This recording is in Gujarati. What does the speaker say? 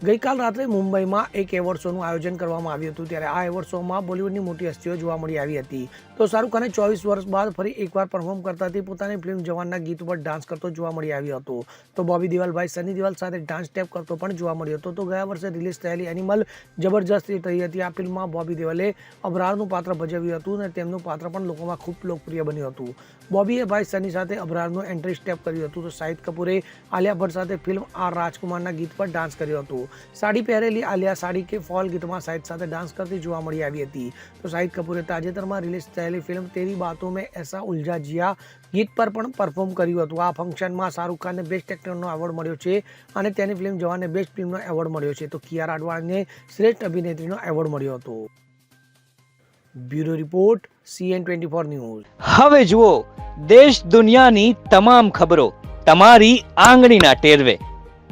ગઈકાલ રાત્રે મુંબઈમાં એક એવોર્ડ શોનું આયોજન કરવામાં આવ્યું હતું, ત્યારે આ એવોર્ડ શોમાં બોલિવૂડની મોટી હસ્તીઓ જોવા મળી આવી હતી. તો શાહરૂખ ખાને ચોવીસ વર્ષ બાદ ફરી એકવાર પરફોર્મ કરતાથી પોતાની ફિલ્મ જવાનના ગીત ઉપર ડાન્સ કરતો જોવા મળી આવ્યો હતો. તો બોબી દિવાલભાઈ, સની દિવાલ સાથે ડાન્સ સ્ટેપ કરતો પણ જોવા મળ્યો હતો. તો ગયા વર્ષે રિલીઝ થયેલી એનિમલ જબરજસ્ત થઈ હતી. આ ફિલ્મમાં બોબી દેવલે અબરારનું પાત્ર ભજવ્યું હતું અને તેમનું પાત્ર પણ લોકોમાં ખૂબ લોકપ્રિય બન્યું હતું. બોબીએ ભાઈ, સની સાથે અબરારનું એન્ટ્રી સ્ટેપ કર્યું હતું. તો શાહિદ કપૂરે આલિયા ભટ્ટ સાથે ફિલ્મ આર રાજકુમારના ગીત પર ડાન્સ કર્યો હતો. સાડી પહેરેલી આલિયા સાડી કે ફોલ ગીતમાં શાહિદ સાથે ડાન્સ કરતી જોવા મળી આવી હતી. તો શાહિદ કપૂરે તાજેતરમાં રિલીઝ થયેલી ફિલ્મ તેરી બાતો મેં એસા ઉલઝા જિયા ગીત પર પણ પરફોર્મ કર્યું હતું. આ ફંક્શનમાં શાહરૂખ ખાનને બેસ્ટ એક્ટરનો એવોર્ડ મળ્યો છે અને તેની ફિલ્મ જવાનને બેસ્ટ ફિલ્મનો એવોર્ડ મળ્યો છે. તો કિયારા અડવાણીને શ્રેષ્ઠ અભિનેત્રીનો એવોર્ડ મળ્યો હતો. Bureau report CN twenty four news. હવે જુઓ, દેશ દુનિયાની તમામ ખબરો તમારી આંગળીના ટેરવે.